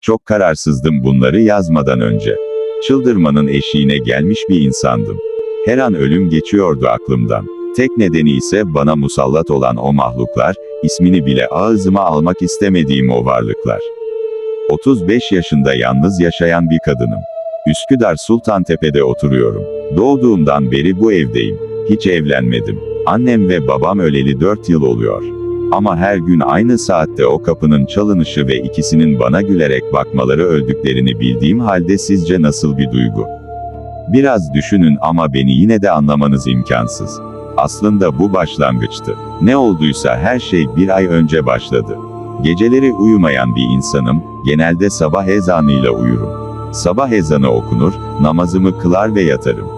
Çok kararsızdım bunları yazmadan önce. Çıldırmanın eşiğine gelmiş bir insandım. Her an ölüm geçiyordu aklımdan. Tek nedeni ise bana musallat olan o mahluklar, ismini bile ağzıma almak istemediğim o varlıklar. 35 yaşında yalnız yaşayan bir kadınım. Üsküdar Sultantepe'de oturuyorum. Doğduğumdan beri bu evdeyim. Hiç evlenmedim. Annem ve babam öleli 4 yıl oluyor. Ama her gün aynı saatte o kapının çalınışı ve ikisinin bana gülerek bakmaları öldüklerini bildiğim halde sizce nasıl bir duygu? Biraz düşünün ama beni yine de anlamanız imkansız. Aslında bu başlangıçtı. Ne olduysa her şey bir ay önce başladı. Geceleri uyumayan bir insanım, genelde sabah ezanıyla uyurum. Sabah ezanı okunur, namazımı kılar ve yatarım.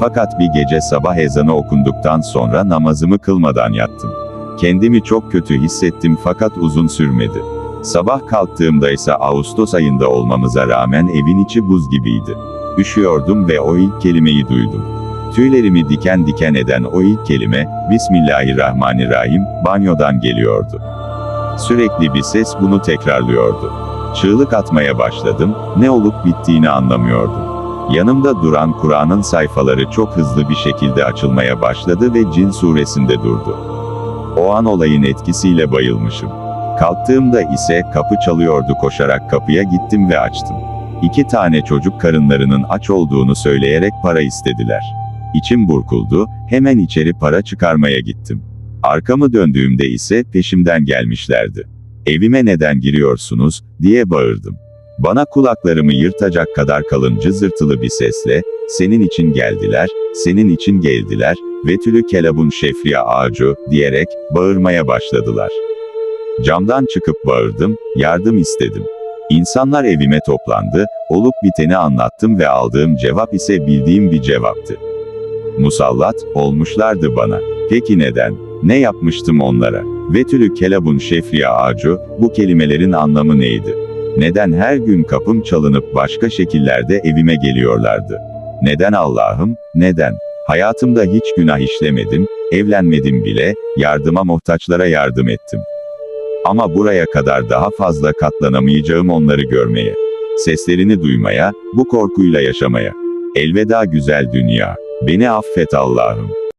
Fakat bir gece sabah ezanı okunduktan sonra namazımı kılmadan yattım. Kendimi çok kötü hissettim fakat uzun sürmedi. Sabah kalktığımda ise Ağustos ayında olmamıza rağmen evin içi buz gibiydi. Üşüyordum ve o ilk kelimeyi duydum. Tüylerimi diken diken eden o ilk kelime, Bismillahirrahmanirrahim, banyodan geliyordu. Sürekli bir ses bunu tekrarlıyordu. Çığlık atmaya başladım, ne olup bittiğini anlamıyordum. Yanımda duran Kur'an'ın sayfaları çok hızlı bir şekilde açılmaya başladı ve Cin suresinde durdu. O an olayın etkisiyle bayılmışım. Kalktığımda ise kapı çalıyordu koşarak kapıya gittim ve açtım. İki tane çocuk karınlarının aç olduğunu söyleyerek para istediler. İçim burkuldu, hemen içeri para çıkarmaya gittim. Arkamı döndüğümde ise peşimden gelmişlerdi. Evime neden giriyorsunuz, diye bağırdım. Bana kulaklarımı yırtacak kadar kalın cızırtılı bir sesle, senin için geldiler, senin için geldiler, vetülü kelabun şefriya ağacı, diyerek, bağırmaya başladılar. Camdan çıkıp bağırdım, yardım istedim. İnsanlar evime toplandı, olup biteni anlattım ve aldığım cevap ise bildiğim bir cevaptı. Musallat, olmuşlardı bana. Peki neden? Ne yapmıştım onlara? Vetülü kelabun şefriya ağacı, bu kelimelerin anlamı neydi? Neden her gün kapım çalınıp başka şekillerde evime geliyorlardı? Neden Allah'ım, neden? Hayatımda hiç günah işlemedim, evlenmedim bile, yardıma muhtaçlara yardım ettim. Ama buraya kadar daha fazla katlanamayacağım onları görmeye. Seslerini duymaya, bu korkuyla yaşamaya. Elveda güzel dünya. Beni affet Allah'ım.